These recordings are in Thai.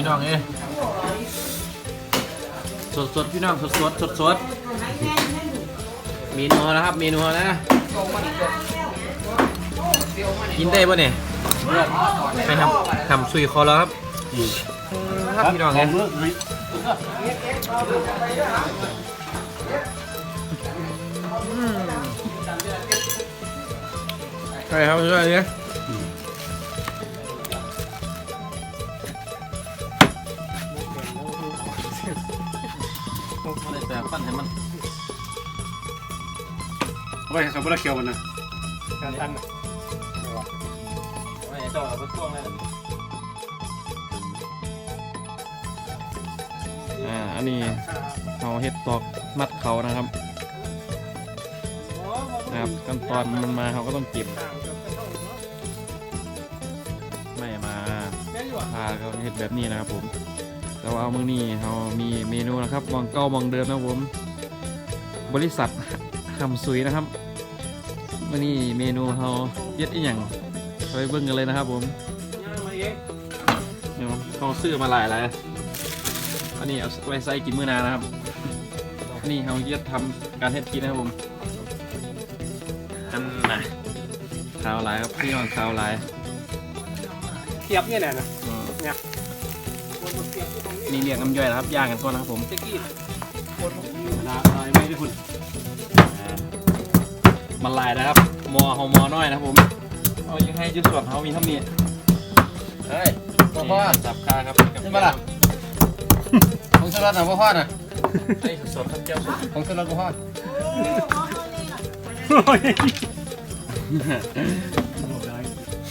ี่น้องเอ้ยสดสดๆพี่น้องสดสดสดสดๆเมนูนะครับเมนูนะกินได้ปะเนี่ยไปทำทำซุยคอแล้วครับครับพี่น้องเอ้ยใช่ครับใช่เนี่ย เอาไปครับบ่ได้เคี่ยวมันนะการตั้งไม่เจ้าเอาไปช่วงเลยอ่าอันนี้เขาเห็ดตอกมัดเขานะครับนะครับขั้นตอนมันมาเขาก็ต้องเก็บไม่มาพาเขาเห็ดแบบนี้นะครับผมแล้วเอามือนี้เขามีเมนูนะครับมองเก้ามองเดิมนะครับผม บริษัทคำซุยนะครับ มื่อนี้เมนูเขาเย็ดอีหยังไปเบิ่งกันเลยนะครับผมเดี๋ยวเขาซื้อมาหลายหลายอันนี้เอาไว้ใส่กินมื้อหนานะครับอันนี้เขาเย็ดทำการเฮ็ดกินนะครับผมอันน่ะขาวหลายครับพี่น้องขาวหลายเทียบเนี่ยนะอืมเนี่ยนี่เรียกน้ำย่อยนะครับย่างกันก่อนนะครับผมตะกี้นาอะไรไม่ได้คุณ มันลายนะครับมอเขามอน้อยนะครับผมเอายังให้จุดส่วนเขามีเท่านี้เฮ้ยพ่อพ่อจับคาครับขึ้นมาล่ะของสลัดหน่ะพ่อพ่อน่ะไอ้สดครับเจ้าสดของสลัดพ่อพ่อ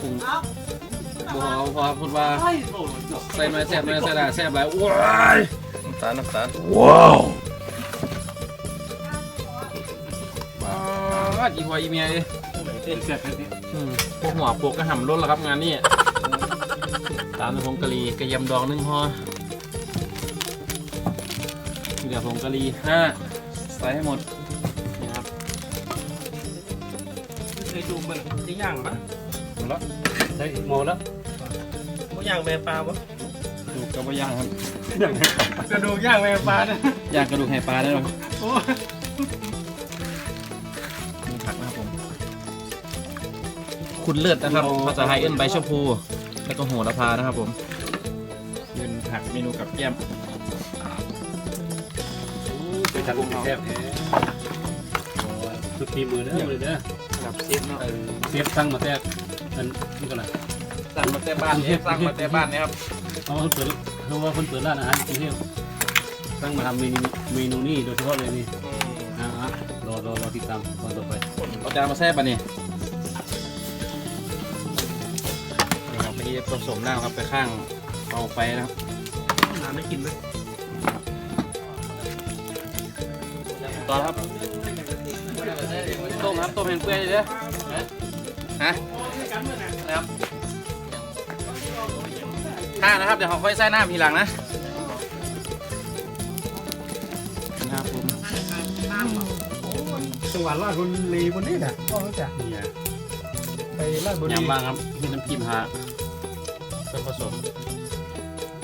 ปรุงบัวพอพูดว่าใส่ไม้แซ่บไม้ใส่ได้แซ่บหลายว้ายน้ำตาลน้ำตาลว้าว ว้าวอีหัวอีเมียดิเส้นแซ่บแค่นี้อืมพวกหัวปกกระห่ำล้นแล้วครับงานนี้ตามด้วยผงกะหรี่กระเยำดองหนึ่งห่อเหลือผงกะหรี่ห้าใส่ให้หมดนี่ครับเคยดูมันจะย่างปะหมดแล้วใส่หมอแล้วมันย่างแมงปลาปะดูกระบะย่างครับอย่างนี้ครับกระดูกย่างแมงปลาเนี่ยย่างกระดูกไห่ปลาได้หรอโอ้ คุณเลือดนะครับภาษาไทยเอิ้นใบชะพู แล้วก็โหระพานะครับผมยืนผักเมนูกับแก้มไปทำแซ่บแท้สุดทีมือเด้อมือเด้อกับเชฟเนาะเชฟสั่งมาแซ่บอันนี่ก็ล่ะสั่งมาแต่บ้านเชฟสั่งมาแต่บ้านนะครับเอาเปิดเขาว่าคนเปิดร้านอาหารกรุงเทพสั่งมาทำเมนูเมนูนี้โดยเฉพาะเลยนี่อ่ารอรอรอติดตามตอนต่อไปเอาจานมาแซ่บป่ะนี่นี่ค ผสมน้ำครับไปข้างเตาไฟนะครับน้ำไม่กินไหมต่อครับต้มครับต้มเห็นเปื่อยเลยเด้อฮะนะครับห้านะครับเดี๋ยวเขาค่อยใส่น้ำทีหลังนะนะครับผมจังหวัดราชบุรีบนนี้น่ะก็รู้จักเนี่ยไปราชบุรียำบ้างครับมีน้ำจิ้มฮะ ส่วนผสม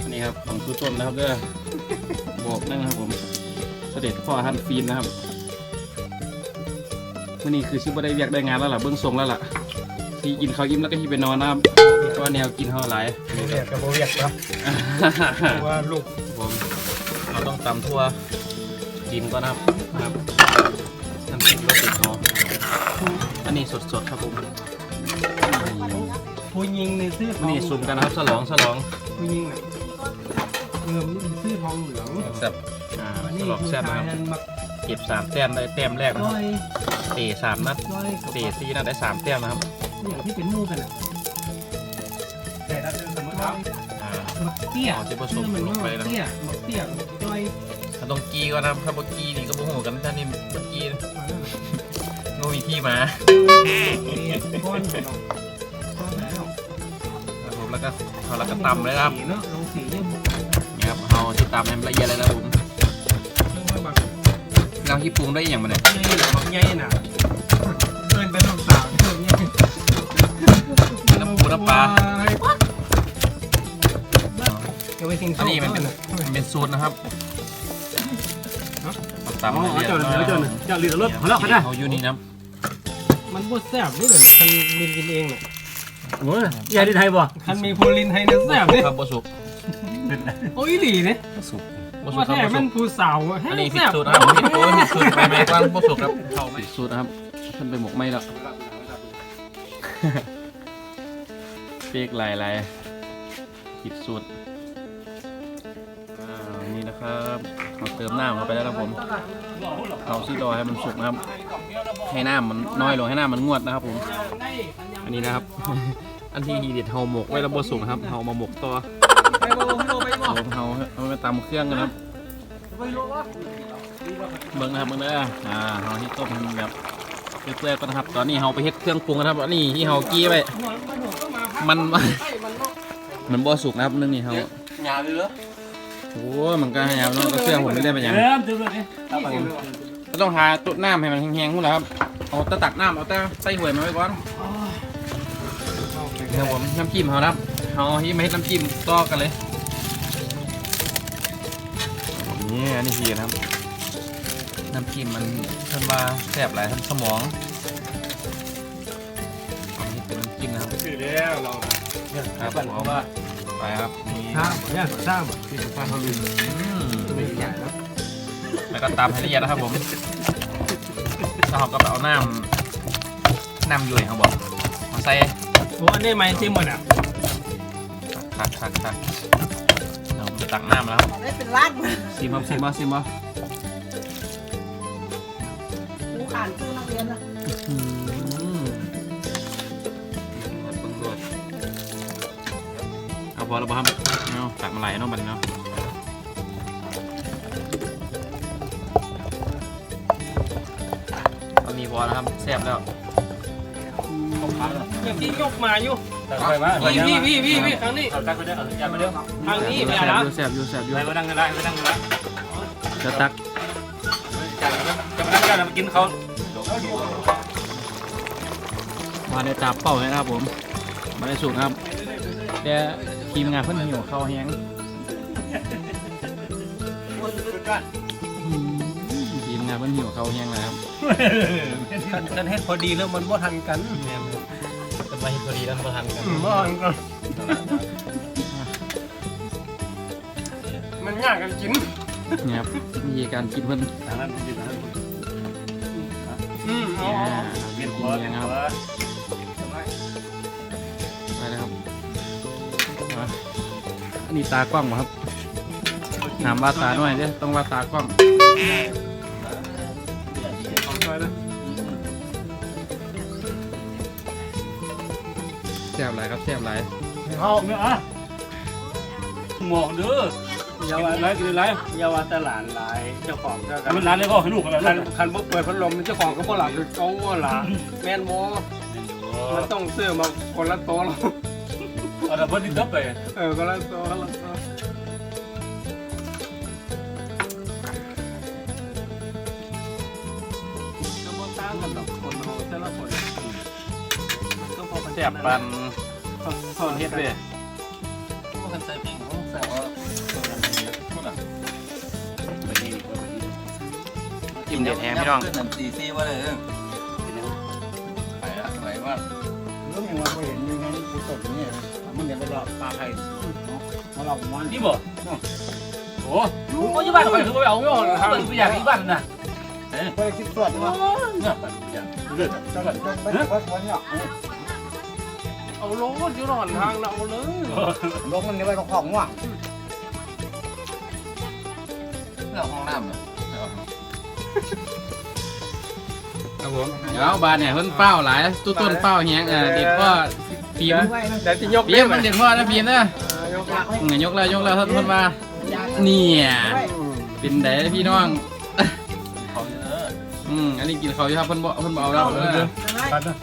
อันนี้ครับของตู้ต้นนะครับเด้อบอกนั่นนะครับผมเสด็จพ่อฮันฟิล์มนะครับวันนี้คือชิบได้เรียกได้งานแล้วล่ะเบื้องทรงแล้วล่ะที่กินข้าวอิ่มแล้วก็ที่ไปนอนนะครับเพราะว่าแนวกินเขาหลายเรียกกับโบเรียกนะว่าลูกผมเราต้องตำทั่วดินก่อนนะครับนะครับน้ำจิ้มรสติดหอมอันนี้สดๆครับผม ผู้ยิงในซื้อทอันองนี้ซุ่มกันนะครับฉลองฉลองผู้ยิงน่ะเออมันซื้อทองเหลืองแซ่บอ่าอันฉนี้ลองคือแซ่บชานะยครับนั้นมักเก็บสามแต้มได้แต้มแรกนะคจ้รับอยเตะสามนัดจ้อยกับเตะสี่นัดได้สามแต้มนะครับอย่างที่เป็นมู่กันอะแต่ถ้าเป็นสมมติว่าอ่า มักเตี้ยอ๋อที่ผสมมันลงไปนะเตี้ยมักเตี้ยจ้อยถ้าต้องกีก็นะครับถ้าบกีนี่ก็บ่หูกันท่านนี่บกีนะงูมีที่มาก้อนของเรา แล้วก็เอาแล้วก็ตำเลยนะครับเนาะลงสีเนี่ยนี่ครับเอาที่ตำให้มันละเอียดเลยนะครับผมว่าแบบเราที่ปรุงได้อย่างมันเนี่ยใหญ่หนาใหญ่หนาเกินไปน้องสาวเกินเนี่ยน้ำปูน้ำปลาอย่าไปทิ้งอันนี้มันเป็นมันเป็นสูตรนะครับอ๋ตำอให้เรียบเจ้าร้อยเจ้าเจ้าลีดรถเขาแล้วเขาได้เขาอยู่นี่นะมันบดแซ่บนี่เลยคันลินกินเองน่ะ โอ้ยยายที่ไทยบ่คันมีโพลินให้เนี่ยแซ่บนี่ครับบ่สุกโอ้ยหลีเนี่ยบ่สุกบ่ว่าครับแท้บ่มัสุนกผู้สาวอะให้อันนี้ผิดแซ่บสูตรนะครับผิดโอ้ยผิดสูตรไปไหมกวางบ่สุกครับเข้าผิดสูตรนะครับขึ้นไปหมกไม่แล้วเปียกหลายๆผิดสูตรอ่า นี่นะครับเราเติมน้ำเข้าไปแล้วครับผมเอาซีดอให้มันสุกนะครับ ให้น้ำมันน้อยลงให้น้ำมันงวดนะครับผม อันนี้นะครับ อันที่ฮีเด็ดเฮาหมกไว้แล้วบ่สุกนะครับเฮามาหมกต่อเอาเฮาเอาไปตำเครื่องกันนะครับเบิ่งนะครับเบิ่งเด้ออ่าเฮาที่ต้มให้มันแบบเปื่อยๆก่อนนะครับ ตอนนี้เฮาไปเฮ็ดเครื่องปรุงกันครับอันนี้ที่เฮากี้ไว้มันมันบ่สุกนะครับนึงนี่เฮาหยาเลยเหรอ โอ้ยมันก็หยาบเนาะก็เครื่องผมไม่ได้เป็นหยังเริ่มตื่นเลยก็ต้องหาตุดน้ำให้มันแห้งๆพุ่นแหละครับเอาแตะตักน้ำเอาแต่ใส่ถ้วยมาไว้ก่อนเดี๋ยวผมน้ำจิ้มเฮานะครับเฮาที่มาเฮ็ดน้ำจิ้มต่อกันเลยนี่อันนี้คือนะครับน้ำจิ้มมันท่านว่าแซ่บหลายท่านสมองเอามาเฮ็ดเป็นน้ำจิ้มนะครับตื่นแล้วเราครับผมไปครับนี่ ข้ามเนี่ยข้ามฟ้าทะลุอืมไม่ใหญ่แล้วแล้วก็ตามให้ละเอียดนะครับผมถ้าเราก็ไปเอาน้ำน้ำยุ่ยเขาบอกมาใส่โอ้อันนี้ไม่จิ้มหมดอะคักคักคักเราตักน้ำแล้วครับได้เป็นล้านซิมครับซิมบ่ซิมบ่กูอ่านตู้นักเรียนนะ พอแล้วบ่ครับเนาะตักมาไหลเนาะมันเนาะตอนนี้พอแล้วครับแซ่บแล้วอย่างที่ยกมาอยู่ไปมาพี่พี่พี่พี่พี่ครั้งนี้เอาตักไปเด้อเอาอย่ามาเด้อทางนี้แซ่ไม่บเอาละอยู่แซ่บอยู่แซ่บอยู่ไปมานั่งกันได้ไปนั่งกันได้จะตักจะมานั่งกันมากินเขามาในตาเป้าเลยนะครับผมมาในสูตรครับเดี๋ยว ทีมงานเพิ่นหิวข้าวแห้งทีมงานเพิ่นหิวข้าวแห้งนะครับคันคันเฮ็ดพอดีแล้วมันบ่ทันกันจะมาเห็นพอดีแล้วมาทันกันอืมบ่ทันกันมันยากกันกินเนี่ยครับวิธีการกินเพิ่นทางนั้นกินทางนั้นอืมเอาอ่าเปลี่ยนหักิวนยังครับไอันนี้ตากล้องเหรอครับถามว่าตาหน่อยเด้อต้องว่าตากล้องแซ่บหลายครับแซ่บหลายเอาเนื้ออะหมอกเด้ออย่าว่าไรกินไรอย่าว่าแต่หลานหลายเจ้าของเจ้ากัมันร้านเลยก็ให้ลูกกันแล้วคันคันบ่เปิดพัดลมเจ้าของก็บ่หลับคือเก่าว่าล่ะแม่นบ่มันต้องซื้อมาคนละโต๊ะแล้ว เอาแต่เพิ่นดิ้นดับไปเออคนละโต๊ะคนละโต๊ะก็บ่ต่างกันดอกคนเฮาแต่ละคนก็พอกันแซ่บปันข้าวเฮ็ดเด้อพวกกันใส่ปิ้งพวกใส่ว่าจิ้มเด็ดแห้งพี่น้องขึ้นหนึ่งสี่สี่ว่าเลยเออไปละไปว่าแล้วยังว่าบ่เห็นอยู่งั้นกูตกนี่ มันเดี๋ยวไปรอปลาไผ่มาหลอกมันนี่บ่โอ้ลูกก็ยี่บ้านไปคือไปเอาไม่ออกทางไปอยากที่บ้านน่ะไปคิดสวดว่าเนี่ยเลือดจังกันไปวัดวันเนี่ยเอาลงอยู่หลอนทางเราเลยลงมันนี่ไปของของว่ะเรื่องห้องน้ำเนาะครับผมเดี๋ยวบานเนี่ยเพิ่นเป้าหลายตู้ต้นเป้าแห้งเออเด็กพ่อ พีมเดี๋ยวจะยกพีมมันเด็กพ่อนะพีมเด้อยกละอืมยกแล้วยกแล้วท่านเพิ่นมาเนี่ยเป็นไดพี่น้องเขาเยอะอืมอันนี้กินเขาวอยู่ครับเพิ่นบ่เพิ่นบ่เอาแล้วเออกันนะ